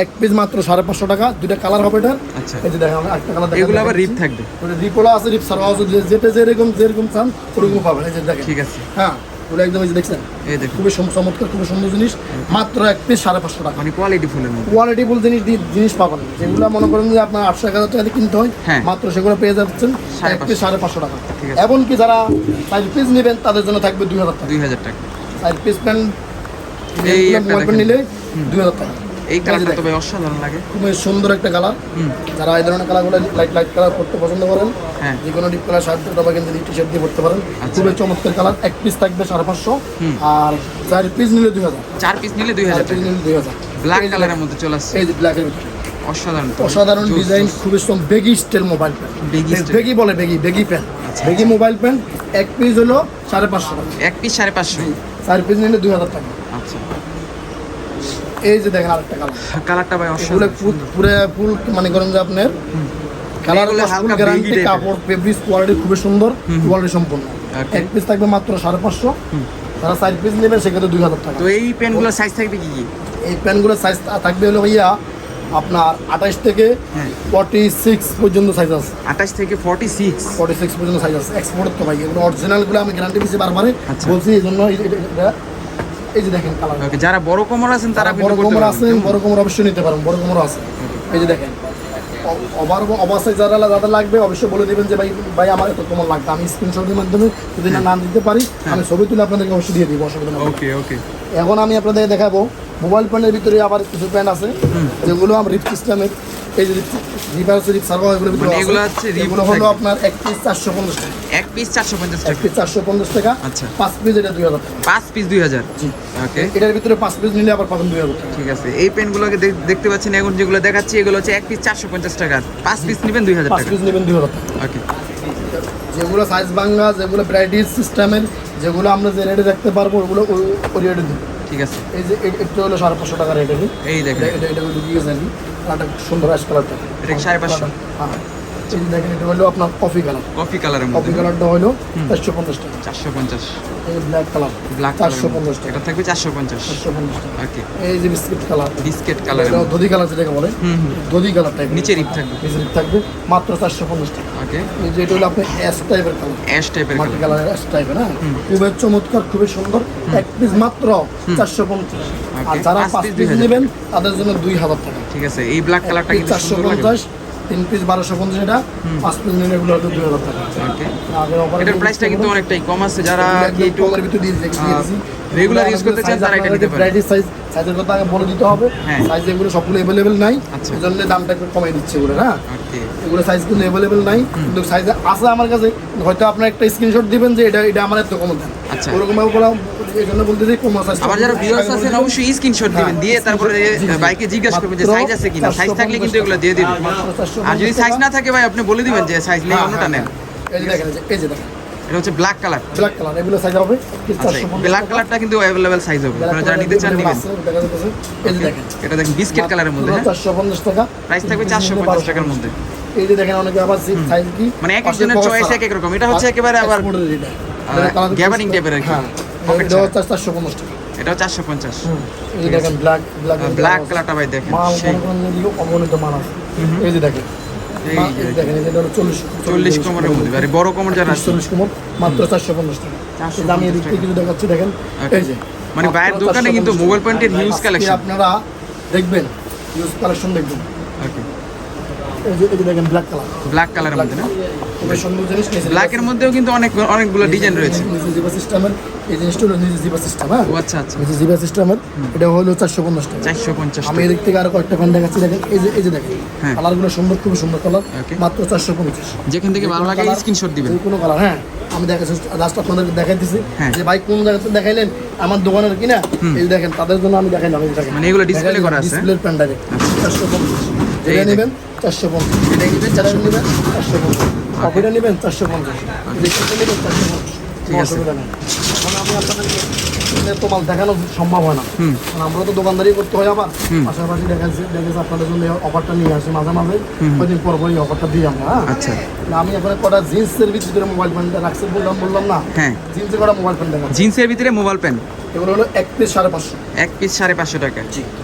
Speaker 2: এক পিস মাত্র সাড়ে পাঁচশো টাকা দুইটা কালার হবে এটা
Speaker 1: আচ্ছা।
Speaker 2: এই যে দেখেন একটা কালার
Speaker 1: এগুলো আবার রিপ থাকবে।
Speaker 2: রিপোলা আছে রিপ সারা আছে যেটা যেরকম যেরকম চান ওরকম পাবেন। এই যে দেখেন।
Speaker 1: ঠিক আছে।
Speaker 2: হ্যাঁ। ওগুলো একদম এই যে দেখছেন?
Speaker 1: এই দেখুন।
Speaker 2: খুবই চমৎকার খুবই সুন্দর জিনিস। মাত্র এক পিস সাড়ে পাঁচশো টাকা।
Speaker 1: মানে কোয়ালিটি ফুলের মধ্যে।
Speaker 2: কোয়ালিটিফুল জিনিস জিনিস পাবেন। যেগুলো মনে করেন যে আপনার আটশো এক হাজার টাকা কিনতে হয়
Speaker 1: হ্যাঁ।
Speaker 2: মাত্র সেগুলো পেয়ে যাচ্ছেন
Speaker 1: সাড়ে
Speaker 2: এক পিস সাড়ে পাঁচশো টাকা। এমনকি যারা চার পিস নেবেন তাদের জন্য থাকবে দুই হাজার টাকা।
Speaker 1: দুই হাজার টাকা।
Speaker 2: চার পিস প্যান্ট। নিলে দুই হাজার টাকা।
Speaker 1: এই কালারটা। তবে অসাধারণ লাগে।
Speaker 2: খুবই সুন্দর একটা কালার। যারা এই ধরনের কালারগুলো লাইট লাইট কালার করতে পছন্দ করেন
Speaker 1: হ্যাঁ।
Speaker 2: যে কোনো ডিপ কালার শার্ট অথবা কিন্তু টি শার্ট দিয়ে পড়তে পারেন।
Speaker 1: আচ্ছা।
Speaker 2: খুবই চমৎকার কালার এক পিস থাকবে সাড়ে পাঁচশো। আর চার পিস নিলে দুই হাজার।
Speaker 1: চার পিস নিলে দুই হাজার
Speaker 2: পিস নিলে দুই হাজার।
Speaker 1: ব্ল্যাক কালারের মধ্যে চলে আসছে।
Speaker 2: এই যে ব্ল্যাকের ভিতরে।
Speaker 1: অসাধারণ
Speaker 2: অসাধারণ ডিজাইন খুবই সুন্দর। বেগি স্টাইল মোবাইল বেগি বলে baggy baggy pant baggy mobile pant এক পিস হলো সাড়ে পাঁচশো টাকা।
Speaker 1: এক পিস সাড়ে পাঁচশো।
Speaker 2: চার পিস নিলে দুই হাজার টাকা।
Speaker 1: আচ্ছা।
Speaker 2: এই যে দেখেন আরেকটা কালার
Speaker 1: কালারটা ভাই অসাধারণ।
Speaker 2: ফুল পুরো ফুল মানে করেন যে আপনার কালার
Speaker 1: এগুলো হালকা
Speaker 2: গ্যারান্টি কাপড় ফেব্রিক্স কোয়ালিটি খুবই সুন্দর কোয়ালিটি সম্পূর্ণ. এক পিস থাকবে মাত্র সাড়ে পাঁচশো। যারা চার পিস নেবেন সেক্ষেত্রে দুই হাজার টাকা।
Speaker 1: তো এই পেনগুলোর সাইজ থাকবে কি কি?
Speaker 2: এই প্যান্টগুলোর সাইজ থাকবে হলো ভাইয়া আপনার আঠাশ থেকে
Speaker 1: হ্যাঁ।
Speaker 2: ফর্টি সিক্স পর্যন্ত সাইজ আছে।
Speaker 1: আঠাশ থেকে ফর্টি সিক্স
Speaker 2: ফর্টি সিক্স পর্যন্ত সাইজ আছে। এক্সপোর্ট তো ভাই এগুলো অরিজিনালগুলো আমি গ্যারান্টি দিচ্ছি বারবারে
Speaker 1: আচ্ছা।
Speaker 2: বলছি এই জন্য এই যে- দেখেন কালার।
Speaker 1: ওকে যারা বড় কোমর আছেন তারা
Speaker 2: বড় কোমর
Speaker 1: পারবেন।
Speaker 2: আছে বড় কোমর অবশ্যই নিতে পারেন বড় কোমর আছে। এই যে দেখেন অবার অবস্থায় যারা যাদের লাগবে অবশ্যই বলে দেবেন যে ভাই ভাই আমার এত কোমর লাগবে আমি স্ক্রিনশটের মাধ্যমে যদি না নাম দিতে পারি আমি ছবি তুলে আপনাদেরকে অবশ্যই দিয়ে দিব অসুবিধা নেই।
Speaker 1: ওকে ওকে
Speaker 2: এখন আমি আপনাদের দেখাবো মোবাইল প্যান্টের ভিতরে আবার কিছু প্যান্ট আছে যেগুলো আমার রিপ সিস্টেমের এই যে আছে রিপ সার্ভার এগুলো
Speaker 1: মানে
Speaker 2: আছে।
Speaker 1: এগুলো হচ্ছে
Speaker 2: এগুলো হলো আপনার এক পিস চারশো পঞ্চাশ টাকা।
Speaker 1: এক পিস চারশো পঞ্চাশ
Speaker 2: এক পিস চারশো পঞ্চাশ টাকা
Speaker 1: আচ্ছা।
Speaker 2: পাঁচ পিস এটা দুই হাজার টাকা।
Speaker 1: পাঁচ পিস দুই হাজার।
Speaker 2: জি।
Speaker 1: ওকে।
Speaker 2: এটার ভিতরে পাঁচ পিস নিলে আবার পাবেন দুই হাজার টাকা।
Speaker 1: ঠিক আছে। এই পেনগুলোকে দেখ- দেখতে পাচ্ছেন এখন যেগুলো দেখাচ্ছি এগুলো হচ্ছে এক পিস চারশো পঞ্চাশ টাকা। পাঁচ পিস নেবেন দুই হাজার
Speaker 2: পাঁচ পিস নেবেন দুই হাজার টাকা।
Speaker 1: ওকে।
Speaker 2: যেগুলো সাইজ ভাঙ্গা যেগুলো ভ্যারাইটিস সিস্টেমের যেগুলো আমরা যে রেটে দেখতে পারব ওগুলো ওই- রেটে দিই
Speaker 1: ঠিক আছে।
Speaker 2: এই যে এটা হলো সাড়ে পাঁচশো টাকা রেটে
Speaker 1: এই দেখেন।
Speaker 2: এটা এটা ঢুকিয়ে আর কালারটা সুন্দর অ্যাশ কালারটা
Speaker 1: এটা কি সাড়ে পাঁচশো?
Speaker 2: হ্যাঁ এই যে দেখেন এটা হলো আপনার কফি কালার
Speaker 1: কফি কালারের
Speaker 2: কফি
Speaker 1: মধ্যে।
Speaker 2: কালারটা হলো চারশো পঞ্চাশ টাকা।
Speaker 1: চারশো পঞ্চাশ।
Speaker 2: এই ব্ল্যাক কালার
Speaker 1: ব্ল্যাক
Speaker 2: চারশো পঞ্চাশ টাকা।
Speaker 1: এটা থাকবে চারশো পঞ্চাশ।
Speaker 2: চারশো পঞ্চাশ টাকা।
Speaker 1: ওকে
Speaker 2: এই যে বিস্কিট কালার
Speaker 1: বিস্কেট কালারের
Speaker 2: এটা দধি কালার যেটাকে বলে।
Speaker 1: হুম
Speaker 2: দধি কালার টাইপ
Speaker 1: নিচে রিপ থাকবে।
Speaker 2: নিচে থাকবে। মাত্র চারশো পঞ্চাশ টাকা।
Speaker 1: ওকে
Speaker 2: এই যে এটা হলো আপনার অ্যাশ টাইপের কালার
Speaker 1: অ্যাশ টাইপের
Speaker 2: মাটি
Speaker 1: কালার
Speaker 2: কালারের অ্যাশ টাইপের হ্যাঁ খুবই চমৎকার খুবই সুন্দর। এক পিস মাত্র চারশো পঞ্চাশ আর যারা
Speaker 1: পাঁচ
Speaker 2: পিস নেবেন তাদের জন্য দুই হাজার টাকা।
Speaker 1: ঠিক আছে। এই ব্ল্যাক কালারটা কিন্তু
Speaker 2: চারশো
Speaker 1: সুন্দর লাগে।
Speaker 2: পঞ্চাশ তিন পিস বারোশো পঞ্চাশ এটা পাঁচ পিস নিলে এগুলো হয়তো দুই হাজার টাকা।
Speaker 1: এটার প্রাইসটা কিন্তু অনেকটাই কম আছে যারা একটু
Speaker 2: ভিতরে দিয়ে
Speaker 1: রেগুলার use করতে চান, তারা এটা নিতে পারে।
Speaker 2: Size কথা আগে বলে দিতে হবে।
Speaker 1: হ্যাঁ।
Speaker 2: সাইজ এগুলো সবগুলো অ্যাভেলেবেল নাই।
Speaker 1: আচ্ছা।
Speaker 2: জন্য দামটা একটু কমাই দিচ্ছে এগুলো হ্যাঁ?
Speaker 1: ওকে।
Speaker 2: এগুলো সাইজ কিন্তু অ্যাভেলেবেল নাই কিন্তু সাইজ আছে আমার কাছে। হয়তো আপনার একটা স্ক্রিনশট দিবেন যে এটা এটা আমার এত কম দেন
Speaker 1: আচ্ছা।
Speaker 2: ওরকম বলা এই জন্য বলতে যে কম সাইজ
Speaker 1: আবার যারা ভিউয়ার্স আছেন অবশ্যই স্ক্রিনশট দিবেন।
Speaker 2: হ্যাঁ,
Speaker 1: দিয়ে তারপরে
Speaker 2: জি, জি।
Speaker 1: বাইকে জিজ্ঞাসা করবেন যে সাইজ আছে কিনা। সাইজ থাকলে কিন্তু এগুলো দিয়ে দিবেন। আর যদি সাইজ না থাকে ভাই আপনি বলে দিবেন যে সাইজ নেই
Speaker 2: হ্যাঁ,
Speaker 1: অন্যটা নেন।
Speaker 2: এই যে দেখেন এই যে দেখেন।
Speaker 1: এটা হচ্ছে ব্ল্যাক কালার
Speaker 2: ব্ল্যাক কালার এগুলো সাইজ হবে
Speaker 1: আচ্ছা ব্ল্যাক কালারটা কিন্তু অ্যাভেলেবেল সাইজ হবে। আপনারা যারা নিতে চান নেবেন। এটা দেখেন বিস্কিট কালারের মধ্যে হ্যাঁ?
Speaker 2: চারশো পঞ্চাশ টাকা।
Speaker 1: প্রাইস থাকবে চারশো পঞ্চাশ টাকার মধ্যে।
Speaker 2: এই যে দেখেন অনেকে আবার সাইজ কি?
Speaker 1: মানে এক একজনের চয়েস এক এক রকম। এটা হচ্ছে একেবারে আবার গ্যাবারিং টাইপের আর কি
Speaker 2: হ্যাঁ এটা চারশো পঞ্চাশ টাকা।
Speaker 1: এটাও চারশো পঞ্চাশ।
Speaker 2: এই দেখেন ব্ল্যাক ব্ল্যাক
Speaker 1: ব্ল্যাক কালারটা ভাই দেখেন। সেই।
Speaker 2: মনে অগণিত মাল আছে। এই যে দেখেন। চল্লিশ
Speaker 1: চল্লিশ কোমরের মধ্যে আর বড় কোমর যারা
Speaker 2: চল্লিশ কোমর মাত্র চারশো পঞ্চাশ টাকা।
Speaker 1: 450
Speaker 2: এই যে আমি এদিক থেকে কিছু দেখাচ্ছি দেখেন। এই যে
Speaker 1: মানে বাইরের দোকানে কিন্তু মোবাইল পয়েন্টের হিউজ কালেকশন
Speaker 2: আপনারা দেখবেন হিউজ কালেকশন দেখবেন।
Speaker 1: ওকে
Speaker 2: এই যে দেখেন ব্ল্যাক কালার
Speaker 1: ব্ল্যাক কালারের মধ্যে না? ব্ল্যাকের মধ্যেও কিন্তু অনেক অনেকগুলো ডিজাইন রয়েছে।
Speaker 2: জিবা সিস্টেমের এই জিনিসটা হলো নিচে জিবা সিস্টেম হ্যাঁ?
Speaker 1: আচ্ছা আচ্ছা।
Speaker 2: জিবা সিস্টেমের এটা হলো চারশো পঞ্চাশ টাকা।
Speaker 1: চারশো পঞ্চাশ
Speaker 2: আমি এদিক থেকে আরও কয়েকটা প্যান্ট দেখাচ্ছি দেখেন এই যে এই যে দেখেন
Speaker 1: হ্যাঁ।
Speaker 2: কালারগুলো সুন্দর কালার মাত্র চারশো পঞ্চাশ।
Speaker 1: যেখান থেকে ভালো লাগে স্ক্রিনশট দিবেন।
Speaker 2: কোনো কালার হ্যাঁ। আমি দেখাচ্ছি জাস্ট আপনাদেরকে দেখাই দিছি
Speaker 1: হ্যাঁ।
Speaker 2: যে ভাই কোন জায়গাতে দেখাইলেন? আমার দোকানের কিনা? এই দেখেন তাদের জন্য আমি দেখাইলাম
Speaker 1: মানে এগুলো display করা আছে?
Speaker 2: ডিসপ্লের প্যান্ট চারশো পঞ্চাশ। এটা নেবেন চারশো পঞ্চাশ।
Speaker 1: এটাই নেবেন?
Speaker 2: এটা নেবেন চারশো পঞ্চাশ। কপিটা নেবেন চারশো পঞ্চাশ। নেবেন চারশো পঞ্চাশ।
Speaker 1: ঠিক আছে।
Speaker 2: এখন আমি আপনাদেরকে তো মাল দেখানো সম্ভব হয় না। আমরা তো দোকানদারি করতে হয় আবার। পাশাপাশি দেখাচ্ছি দেখেছি আপনাদের জন্য অফারটা নিয়ে আসি মাঝে মাঝে। পর পরই অফারটা দিই আমরা হ্যাঁ?
Speaker 1: আচ্ছা।
Speaker 2: আমি এখানে কটা জিন্সের ভিতরে মোবাইল রাখছি বললাম বললাম না।
Speaker 1: হ্যাঁ।
Speaker 2: জিন্সের কটা মোবাইল দেখা
Speaker 1: জিন্সের ভিতরে মোবাইল পেন
Speaker 2: এগুলো হলো এক পিস সাড়ে পাঁচশো।
Speaker 1: এক পিস সাড়ে পাঁচশো টাকা।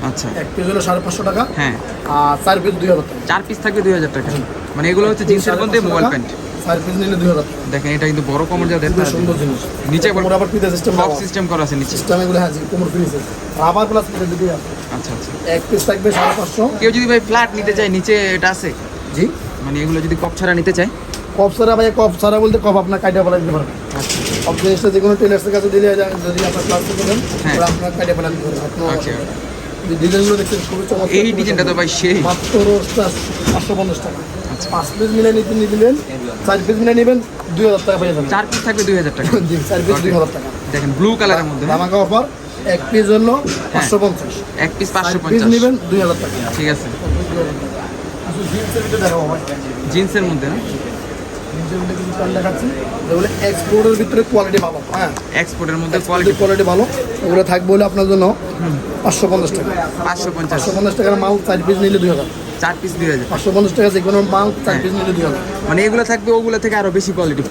Speaker 1: আচ্ছা।
Speaker 2: এক পিস হলো সাড়ে পাঁচশো টাকা।
Speaker 1: হ্যাঁ।
Speaker 2: আর চার পিস দুই হাজার টাকা।
Speaker 1: চার পিস থাকবে দুই হাজার টাকা। মানে এগুলো হচ্ছে জিন্সের মধ্যে মোবাইল প্যান্ট
Speaker 2: পিস নিলে টাকা।
Speaker 1: দেখেন এটা কিন্তু বড় কমর যা দেখতে
Speaker 2: সুন্দর জিনিস।
Speaker 1: নিচে
Speaker 2: আবার পিতা সিস্টেম
Speaker 1: বক্স সিস্টেম করা আছে নিচে।
Speaker 2: সিস্টেম এগুলো হ্যাঁ জি, কোমর ফিনিস রাবার প্লাস পিতা দুটোই আছে।
Speaker 1: আচ্ছা আচ্ছা।
Speaker 2: এক পিস থাকবে সাড়ে পাঁচশো।
Speaker 1: কেউ যদি ভাই ফ্ল্যাট নিতে চায় নিচে এটা আছে?
Speaker 2: জি।
Speaker 1: মানে এগুলো যদি কপ ছাড়া নিতে চায়?
Speaker 2: কপ ছাড়া ভাই কপ ছাড়া বলতে কপ আপনার কাইটা ফেলা দিতে পারবেন।
Speaker 1: আচ্ছা
Speaker 2: কপ জিনিসটা যে কোনো টেলার্সের কাছে দিলে যদি আপনার ক্লাস দেন
Speaker 1: হ্যাঁ।
Speaker 2: ওরা আপনার কাইটা ফেলা দিতে পারবেন আপনার
Speaker 1: Okay,
Speaker 2: যে ডিজাইনগুলো দেখছেন খুবই চমৎকার।
Speaker 1: এই ডিজাইনটা তো ভাই সেই
Speaker 2: মাত্র পাঁচশো পঞ্চাশ টাকা।
Speaker 1: আচ্ছা।
Speaker 2: পাঁচ পিস মিলে নিতে নিলেন চার পিস মিলে নেবেন দুই হাজার টাকা পেয়ে যাবেন।
Speaker 1: চার পিস থাকবে দুই হাজার টাকা। [LAUGHS]
Speaker 2: জি চার পিস দুই হাজার টাকা।
Speaker 1: দেখেন ব্লু কালারের মধ্যে
Speaker 2: আমাকে অফার এক পিস হলো পাঁচশো পঞ্চাশ।
Speaker 1: এক পিস পাঁচশো পঞ্চাশ।
Speaker 2: নেবেন দুই হাজার টাকা।
Speaker 1: ঠিক আছে।
Speaker 2: জিন্সের
Speaker 1: জিন্সের মধ্যে না?
Speaker 2: ভিতরে কিছু প্যান্ট দেখাচ্ছি যেগুলো এক্সপোর্টের ভিতরে কোয়ালিটি ভালো হ্যাঁ।
Speaker 1: এক্সপোর্টের মধ্যে
Speaker 2: কোয়ালিটি
Speaker 1: কোয়ালিটি
Speaker 2: ভালো ওগুলো থাকবে হলে আপনার জন্য পাঁচশো পঞ্চাশ টাকা।
Speaker 1: পাঁচশো পঞ্চাশ।
Speaker 2: পাঁচশো পঞ্চাশ টাকার মাল চার পিস নিলে দুই হাজার।
Speaker 1: চার পিস দুই হাজার।
Speaker 2: পাঁচশো পঞ্চাশ টাকা যে কোনো মাল চার পিস নিলে দুই হাজার।
Speaker 1: মানে এগুলো থাকবে ওগুলো থেকে আরও বেশি কোয়ালিটি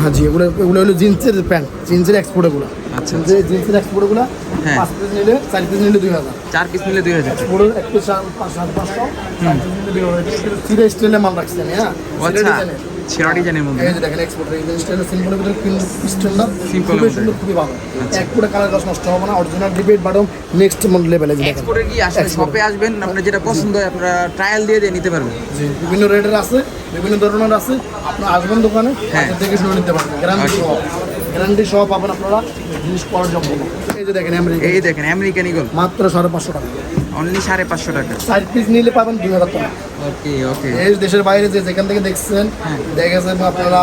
Speaker 2: হ্যাঁ জি এগুলো এগুলো হলো জিন্সের প্যান্ট জিন্সের এক্সপোর্ট এগুলো।
Speaker 1: আচ্ছা,
Speaker 2: যে জিন্সের এক্সপোর্ট এগুলো
Speaker 1: হ্যাঁ।
Speaker 2: পাঁচ পিস নিলে চার পিস নিলে দুই হাজার।
Speaker 1: চার পিস নিলে দুই হাজার।
Speaker 2: এক্সপোর্টের এক পিস পাঁচ পাঁচশো। হাজার। সিরে স্টাইলে মাল রাখছি আমি হ্যাঁ।
Speaker 1: ও
Speaker 2: সিরে ডিজাইনের।
Speaker 1: মধ্যে
Speaker 2: এই যে দেখেন এক্সপোর্টের এই স্টাইলে সিম্পলের ভিতরে স্ট্যান্ডার্ড
Speaker 1: Simple
Speaker 2: খুবই সুন্দর খুবই ভালো।
Speaker 1: আচ্ছা।
Speaker 2: এক কালার নষ্ট হবে না অরিজিনাল ডিবেট বাটন নেক্সট লেভেলে দেখেন।
Speaker 1: এক্সপোর্টের কি আসলে শপে আসবেন? আপনার যেটা পছন্দ হয় আপনারা ট্রায়াল দিয়ে দিয়ে নিতে পারবেন।
Speaker 2: জি বিভিন্ন রেটের আছে বিভিন্ন ধরনের আছে। আপনার আসবেন দোকানে
Speaker 1: হ্যাঁ।
Speaker 2: থেকে শুনে নিতে পারবেন। গ্যারান্টি সহ পাবেন আপনারা জিনিস পাওয়ার সম্ভব এই যে দেখেন আমেরিকা
Speaker 1: এই দেখেন আমেরিকান ইগল
Speaker 2: মাত্র সাড়ে পাঁচশো টাকা।
Speaker 1: অনলি সাড়ে পাঁচশো টাকা।
Speaker 2: চার পিস নিলে পাবেন দুই হাজার টাকা।
Speaker 1: ওকে ওকে।
Speaker 2: এই দেশের বাইরে যে যেখান থেকে দেখছেন
Speaker 1: হ্যাঁ।
Speaker 2: দেখেছেন আপনারা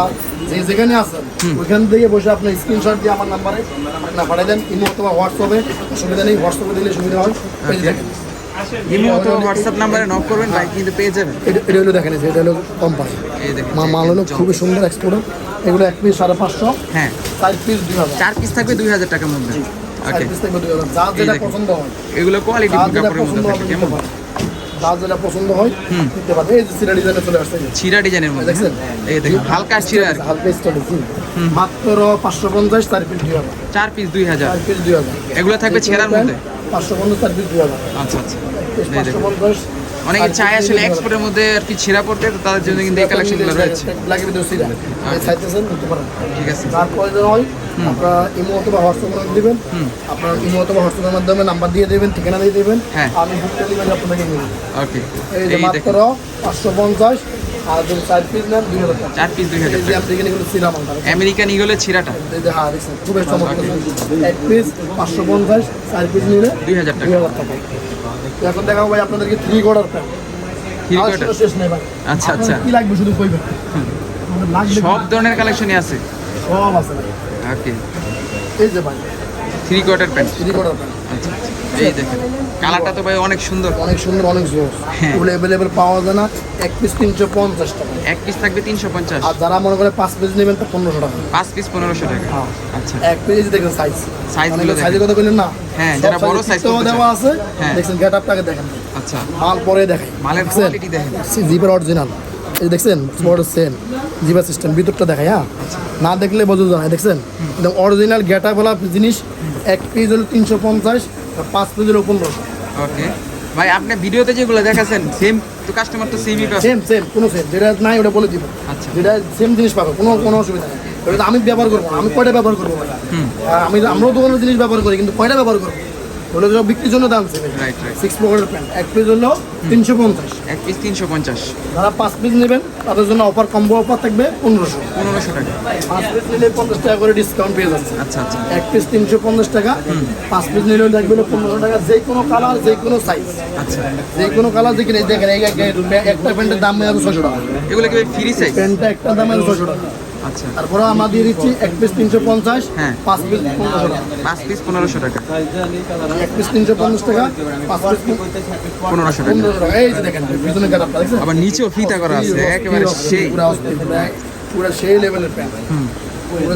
Speaker 2: যে যেখানে আছেন ওইখান থেকে বসে আপনি স্ক্রিনশট দিয়ে আমার নাম্বারে না পাঠিয়ে দেন ইমো অথবা হোয়াটসঅ্যাপে অসুবিধা নেই হোয়াটসঅ্যাপে দিলে সুবিধা হয়। এই দেখেন।
Speaker 1: ইমো অথবা হোয়াটসঅ্যাপ নাম্বারে নক করবেন বাইক কিন্তু পেয়ে যাবেন।
Speaker 2: এটা এটা হলো দেখেন এটা হলো কোম্পানি মা মাল হলো খুবই সুন্দর এক্সপোর্ট এগুলো এক পিস সাড়ে পাঁচশো।
Speaker 1: হ্যাঁ।
Speaker 2: চার পিস দুই হাজার।
Speaker 1: চার পিস থাকবে দুই হাজার টাকার মধ্যে। ওকে
Speaker 2: যেটা পছন্দ হয়।
Speaker 1: এগুলো কোয়ালিটি কাপড়ের মধ্যে থাকে কেমন?
Speaker 2: যেটা পছন্দ হয় নিতে পারবে এই যে ডিজাইনে চলে আসছে। এই
Speaker 1: ডিজাইনের মধ্যে
Speaker 2: দেখছেন?
Speaker 1: এই দেখুন হালকা ছিঁড়া আর
Speaker 2: হালকা স্টাইলে মাত্র পাঁচশো পঞ্চাশ চার পিস দুই হাজার।
Speaker 1: চার পিস দুই হাজার।
Speaker 2: চার পিস দুই হাজার।
Speaker 1: এগুলো থাকবে ছেঁড়ার মধ্যে?
Speaker 2: পাঁচশো পঞ্চাশ দুই হাজার
Speaker 1: আচ্ছা আচ্ছা।
Speaker 2: পাঁচশো পঞ্চাশ।
Speaker 1: অনেকে চায় আসলে এক্সপোর্টের মধ্যে আর কি ছেঁড়া পড়তে তো তাদের জন্য কিন্তু এই কালেকশনগুলো রয়েছে।
Speaker 2: লাগে সিরা চাইতেছেন নিতে পারেন।
Speaker 1: ঠিক আছে।
Speaker 2: যার প্রয়োজন হয় আপনারা ইমো অথবা হোয়াটসঅ্যাপ দিবেন। আপনার ইমো অথবা হোয়াটসঅ্যাপের মাধ্যমে নাম্বার দিয়ে দেবেন ঠিকানা দিয়ে দেবেন।
Speaker 1: হ্যাঁ।
Speaker 2: আমি বুক ডেলিভারি আপনাকে নিয়ে
Speaker 1: ওকে
Speaker 2: এই মাত্র পাঁচশো পঞ্চাশ আর যদি চার পিস নেন দুই হাজার টাকা।
Speaker 1: চার পিস দুই হাজার
Speaker 2: মালটা
Speaker 1: আমেরিকান ইগলের ছিঁড়াটা
Speaker 2: হ্যাঁ দেখছেন খুবই চমৎকার এক পিস পাঁচশো পঞ্চাশ চার পিস নিলে
Speaker 1: দুই হাজার টাকা।
Speaker 2: দুই হাজার টাকা। এখন দেখাবো ভাই আপনাদেরকে থ্রি প্যান্ট শেষ নেই ভাই।
Speaker 1: আচ্ছা, আচ্ছা।
Speaker 2: কি লাগবে শুধু কইবেন
Speaker 1: সব ধরনের কালেকশনই আছে?
Speaker 2: সব আছে
Speaker 1: ওকে
Speaker 2: এই যে ভাই।
Speaker 1: Three quarter pant
Speaker 2: three quarter pant
Speaker 1: আচ্ছা। দেখেন কালারটা তো ভাই অনেক সুন্দর।
Speaker 2: অনেক সুন্দর অনেক জোস।
Speaker 1: হ্যাঁ।
Speaker 2: ওগুলো অ্যাভেলেবেল পাওয়া যায় না এক পিস তিনশো পঞ্চাশ টাকা।
Speaker 1: এক পিস থাকবে তিনশো পঞ্চাশ।
Speaker 2: আর যারা মনে করে পাঁচ পিস নেবেন তো পনেরোশো টাকা।
Speaker 1: পাঁচ পিস পনেরোশো টাকা।
Speaker 2: হ্যাঁ।
Speaker 1: আচ্ছা।
Speaker 2: এক পিস দেখেন সাইজ সাইজের কথা বললেন না?
Speaker 1: হ্যাঁ, যারা বড়
Speaker 2: দেওয়া আছে।
Speaker 1: হ্যাঁ।
Speaker 2: দেখেন।
Speaker 1: আচ্ছা।
Speaker 2: মাল পরে দেখাই
Speaker 1: মালের? দেখেন।
Speaker 2: জিপের অরিজিনাল এই দেখছেন বড় সেম জিপের সিস্টেম ভিতরটা দেখাই হ্যাঁ? না দেখলে বোঝা যায় দেখছেন? একদম অরিজিনাল গেটা বলা জিনিস এক পিস হলো তিনশো পঞ্চাশ আর পাঁচ পিস হলো পনেরোশো
Speaker 1: ওকে ভাই আপনি ভিডিওতে যেগুলো দেখাচ্ছেন সেম তো কাস্টমার তো সেমই পাবে।
Speaker 2: সেম সেম কোনো সেম যেটা নাই ওটা বলে দিব।
Speaker 1: আচ্ছা।
Speaker 2: যেটা সেম জিনিস পাবে কোনো কোনো অসুবিধা নেই। ওটা আমি ব্যবহার করব আমি কয়টা ব্যবহার করব? আমি আমরাও দোকানের জিনিস ব্যবহার করি কিন্তু কয়টা ব্যবহার করব? তো সব বিক্রির জন্য দাম সেম
Speaker 1: রাইট রাইট
Speaker 2: সিক্স পকেটের প্যান্ট এক পিস হলো তিনশো পঞ্চাশ।
Speaker 1: এক পিস তিনশো পঞ্চাশ।
Speaker 2: যারা পাঁচ পিস নেবেন তাদের জন্য অফার কম্বো অফার থাকবে পনেরোশো।
Speaker 1: পনেরোশো টাকা।
Speaker 2: পাঁচ পিস নিলে পঞ্চাশ টাকা করে ডিসকাউন্ট পেয়ে যাচ্ছে
Speaker 1: আচ্ছা আচ্ছা।
Speaker 2: এক পিস তিনশো পঞ্চাশ টাকা। পাঁচ পিস লাগবে হলো পনেরোশো টাকা। যে কোনো কালার যে কোনো সাইজ
Speaker 1: আচ্ছা।
Speaker 2: যে কোনো কালার কিনে দেখেন এই এক- এক- একটা প্যান্টের দাম ছশো টাকা।
Speaker 1: এগুলো কি ফ্রি সাইজ
Speaker 2: প্যান্টটা একটা দাম হবে ছশো টাকা।
Speaker 1: আচ্ছা।
Speaker 2: তারপরে আমরা দিয়ে দিচ্ছি এক পিস তিনশো পঞ্চাশ
Speaker 1: হ্যাঁ।
Speaker 2: পাঁচ পিস পনেরোশো টাকা।
Speaker 1: পাঁচ পিস পনেরোশো টাকা।
Speaker 2: এক পিস তিনশো পঞ্চাশ টাকা পাঁচ পিস
Speaker 1: পনেরোশো টাকা।
Speaker 2: এই যে দেখেন পিছনে কাটারটা দেখছেন?
Speaker 1: আবার নিচেও ফিতা করা আছে একেবারে সেই।
Speaker 2: পুরা সেই লেভেলের প্যান্ট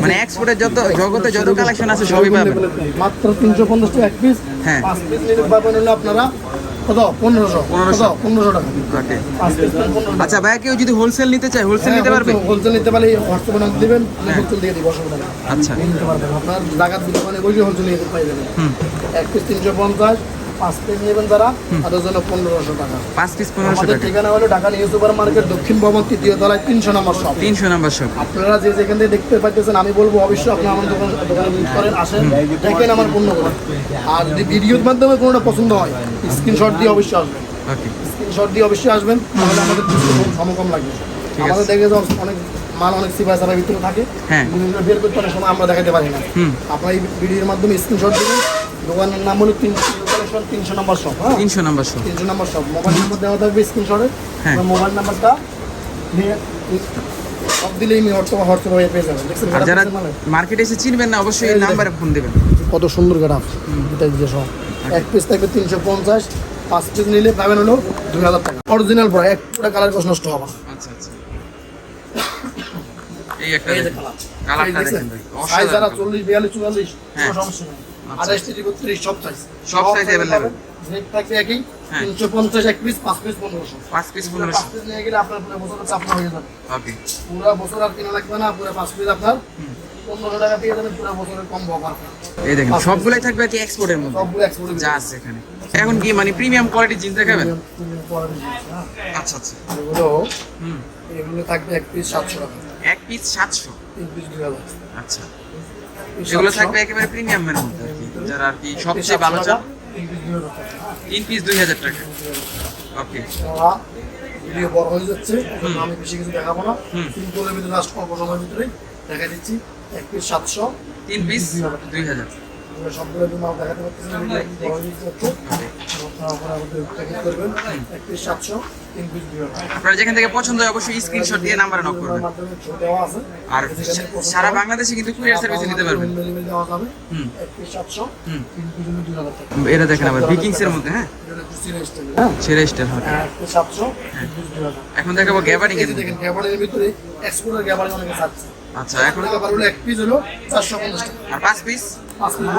Speaker 1: মানে এক্সপোর্টের যত জগতে যত কালেকশন আছে সবই পাবেন।
Speaker 2: মাত্র তিনশো পঞ্চাশ টাকা এক পিস
Speaker 1: হ্যাঁ।
Speaker 2: পাঁচ পিস নিলে পাবেন হলো আপনারা কত? পনেরোশো।
Speaker 1: পনেরোশো।
Speaker 2: পনেরোশো টাকা।
Speaker 1: ওকে। আচ্ছা ভাইয়া কেউ যদি হোলসেল নিতে চায় হোলসেল
Speaker 2: হ্যাঁ,
Speaker 1: নিতে পারবে?
Speaker 2: হোলসেল নিতে পারলে হোয়াটসঅ্যাপে নাম দিবেন হোলসেল দিয়ে দিব অসুবিধা নেই।
Speaker 1: আচ্ছা।
Speaker 2: নিতে পারবেন। আপনার জায়গার দোকানে বসে হোলসেল নিয়ে পাই যাবেন এক পিস তিনশো পঞ্চাশ পাঁচ পিস নেবেন যারা তাদের জন্য পনেরোশো টাকা।
Speaker 1: পাঁচ পিস পনেরোশো
Speaker 2: আমাদের
Speaker 1: টাকা।
Speaker 2: ঠিকানা হলো ঢাকা নিউ সুপার মার্কেট দক্ষিণ ভবন তৃতীয় তলায় তিনশো নম্বর শপ
Speaker 1: তিনশো নাম্বার
Speaker 2: আপনারা যে যেখান থেকে দেখতে আমি বলব অবশ্যই আপনারা আমার দোকান দোকানে ভিজিট করেন আসেন দেখেন আমার পণ্য করেন আর যদি ভিডিওর মাধ্যমে কোনোটা পছন্দ হয় স্ক্রিনশট দিয়ে অবশ্যই আসবেন। স্ক্রিনশট দিয়ে অবশ্যই আসবেন তাহলে আমাদের সমকম লাগবে। আমাদের দেখে অনেক মাল অনেক ভিতরে থাকে।
Speaker 1: হ্যাঁ।
Speaker 2: বের করতে অনেক সময় আমরা দেখাতে পারি না। আপনার এই ভিডিওর মাধ্যমে স্ক্রিনশট দিবেন। দোকানের নাম হলো তিনশো কালেকশন তিনশো নম্বর শপ হ্যাঁ?
Speaker 1: তিনশো নাম্বার সব।
Speaker 2: তিনশো নম্বর শপ মোবাইল নাম্বার দেওয়া থাকবে স্ক্রিনশটে
Speaker 1: হ্যাঁ।
Speaker 2: মোবাইল নাম্বারটা নিয়ে সব দিলেই আমি হোয়াটসঅ্যাপ হোয়াটসঅ্যাপ হয়ে পেয়ে যাবেন
Speaker 1: আর যারা
Speaker 2: মানে?
Speaker 1: মার্কেটে এসে চিনবেন না অবশ্যই এই নাম্বারে ফোন দেবেন।
Speaker 2: কত সুন্দর গেট এটা দিয়ে সব। এক পিস থাকবে তিনশো পঞ্চাশ পাঁচ পিস নিলে পাবেন হলো দুই হাজার টাকা। অরিজিনাল পড়া এক পুরো কালার কষ্ট নষ্ট হবে
Speaker 1: আচ্ছা আচ্ছা। এই একটা
Speaker 2: কালার
Speaker 1: কালারটা দেখেন ভাই।
Speaker 2: সাইজ যারা
Speaker 1: অসাধারণ
Speaker 2: চল্লিশ বিয়াল্লিশ চুয়াল্লিশ
Speaker 1: হ্যাঁ।
Speaker 2: কোনো সমস্যা নেই। আঠাশ তিরিশ বত্রিশ সব সাইজ
Speaker 1: সব size available।
Speaker 2: রেট থাকবে একই
Speaker 1: হ্যাঁ।
Speaker 2: তিনশো পঞ্চাশ এক পিস পাঁচ পিস পনেরোশো।
Speaker 1: পাঁচ পিস
Speaker 2: পাঁচ পিস নিয়ে গেলে আপনার পুরো বছর চাপ হয়ে যাবে।
Speaker 1: ওকে।
Speaker 2: পুরো বছর আর কিনা লাগবে না পুরো পাঁচ পিস আপনার পনেরোশো টাকা পেয়ে যাবেন পুরো বছরের কম অফার
Speaker 1: এই দেখেন সবগুলাই থাকবে কি এক্সপোর্টের মধ্যে?
Speaker 2: সবগুলো এক্সপোর্ট
Speaker 1: যা আছে এখানে। এখন কি মানে প্রিমিয়াম কোয়ালিটি জিনিস দেখাবেন? আচ্ছা আচ্ছা।
Speaker 2: এগুলো
Speaker 1: হুম।
Speaker 2: এগুলো থাকবে এক পিস সাতশো টাকা।
Speaker 1: এক পিস সাতশো?
Speaker 2: তিন পিস দুই হাজার।
Speaker 1: আচ্ছা। এগুলো থাকবে একেবারে প্রিমিয়ামের মধ্যে? যারা আর কি সবচেয়ে ভালো চান
Speaker 2: তিন পিস দুই হাজার টাকা।
Speaker 1: ওকে
Speaker 2: ভিডিও বড় হয়ে যাচ্ছে আমি বেশি কিছু দেখাবো না। সিম্পলের ভিতরে লাস্ট অল্প সময়ের ভিতরে দেখা দিচ্ছি। এক পিস সাতশো।
Speaker 1: তিন পিস দুই হাজার।
Speaker 2: সবগুলো যদি মাল দেখাতে পারতেছি না, বড় হয়ে যাচ্ছে আপনারা আমাদের প্যাকেট করবেন। এক সাতশো তিন পিস দুই হাজার
Speaker 1: আপনারা যেখান থেকে পছন্দ হয় অবশ্যই স্ক্রিনশট দিয়ে নাম্বারে নক করবেন। আর সারা বাংলাদেশে কিন্তু কুরিয়ার সার্ভিসে নিতে পারবেন। এটা দেখেন আবার বিকিংস এর মধ্যে হ্যাঁ?
Speaker 2: হ্যাঁ
Speaker 1: সেরা স্টাইল হবে
Speaker 2: দুই হাজার
Speaker 1: এখন দেখাবো গ্যাবারিং এর
Speaker 2: যে
Speaker 1: মধ্যে।
Speaker 2: দেখেন ভিতরে এক্সপোর্টের গ্যাবারে অনেকে চাচ্ছে।
Speaker 1: আচ্ছা এখন?
Speaker 2: হলো এক পিস হলো চারশো পঞ্চাশ টাকা।
Speaker 1: আর পাঁচ পিস
Speaker 2: পাঁচ পিস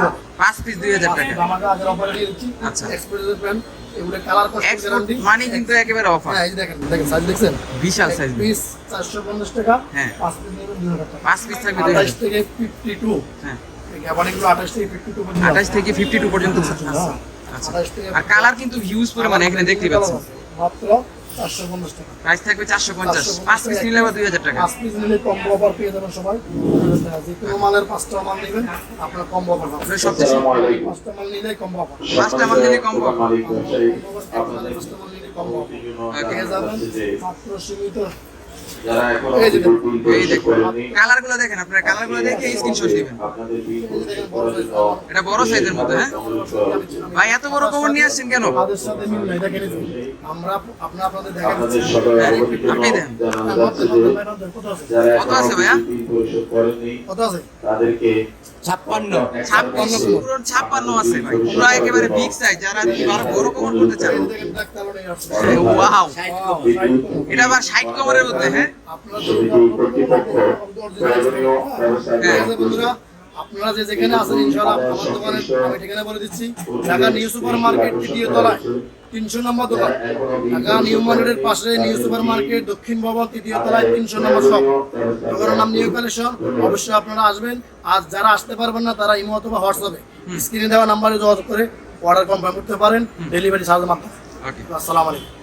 Speaker 1: পাঁচ পিস দুই হাজার টাকা।
Speaker 2: আমাকে আগের অফারে দিয়ে দিচ্ছি।
Speaker 1: আচ্ছা।
Speaker 2: এক্সপোর্টের প্যান্ট এগুলো কালার কষ্ট গ্যারান্টি
Speaker 1: মানে কিন্তু একেবারে অফার
Speaker 2: হ্যাঁ এই দেখেন দেখেন সাইজ দেখছেন?
Speaker 1: বিশাল সাইজ
Speaker 2: পিস টাকা
Speaker 1: হ্যাঁ।
Speaker 2: পাঁচ পিস নেবেন টাকা।
Speaker 1: থাকবে।
Speaker 2: থেকে
Speaker 1: হ্যাঁ।
Speaker 2: আঠাশ থেকে ফিফটি টু পর্যন্ত
Speaker 1: থেকে পর্যন্ত
Speaker 2: হ্যাঁ।
Speaker 1: আচ্ছা। আর কালার কিন্তু হিউজ পরিমাণে এখানে দেখতে পাচ্ছেন
Speaker 2: মাত্র
Speaker 1: প্রাইস থাকবে চারশো পঞ্চাশ। পাঁচ পিস নিলে বা দুই হাজার টাকা।
Speaker 2: পাঁচ পিস নিলে কম অফার পেয়ে যাবেন সবাই। যে কোনো মালের পাঁচটা মাল নেবেন আপনার কম অফার পাবেন।
Speaker 1: সবচেয়ে
Speaker 2: পাঁচটা মাল নিলে কম অফার।
Speaker 1: পাঁচটা মাল নিলে কম
Speaker 3: অফার।
Speaker 2: পাঁচটা মাল নিলে কম অফার। পেয়ে যাবেন মাত্র সীমিত
Speaker 3: কালারগুলো
Speaker 1: দেখেন। আপনারা কালারগুলো দেখে স্ক্রিনশট দিবেন।
Speaker 3: আপনাদের বিল পরিশোধ
Speaker 2: দেখেন বড়
Speaker 3: করার
Speaker 2: size
Speaker 3: জন্য
Speaker 1: এটা বড় সাইজের মধ্যে হ্যাঁ ভাই এত বড় কভার নিয়ে আসছেন কেন? হ্যাঁ, আপনি দেন।
Speaker 2: হ্যাঁ, কত আছে?
Speaker 1: ভাইয়া?
Speaker 3: বিল পরিশোধ করেননি
Speaker 2: কত আছে?
Speaker 3: তাদেরকে
Speaker 1: ছাপ্পান্ন ছাপ্পান্ন পুরো ছাপ্পান্ন আছে ভাই। পুরো একেবারে বিগ সাইজ যারা আরও বড় কভার করতে চান। ওয়াও। এটা আবার ষাট কভারের মধ্যে হ্যাঁ?
Speaker 2: আপনারা
Speaker 3: ব্যবস্থা
Speaker 1: হ্যাঁ।
Speaker 2: ঠিক আছে বন্ধুরা, আপনারা যে যেখানে আছেন ইনশাআল্লাহ আমার দোকানে আমি ঠিকানা বলে দিচ্ছি ঢাকা নিউ সুপার মার্কেট তৃতীয় তলায় তিনশো নম্বর দোকান। ঢাকা নিউ মার্কেটের পাশে নিউ সুপার মার্কেট দক্ষিণ ভবন তৃতীয় তলায় তিনশো নম্বর শপ। দোকানের নাম নিউ কালেকশন অবশ্যই আপনারা আসবেন। আর যারা আসতে পারবেন না তারা ইমো অথবা হোয়াটসঅ্যাপে স্ক্রিনে দেওয়া নাম্বারে যোগাযোগ করে অর্ডার কনফার্ম করতে পারেন। ডেলিভারি চার্জ মাত্র।
Speaker 1: ওকে
Speaker 2: আসসালামু আলাইকুম।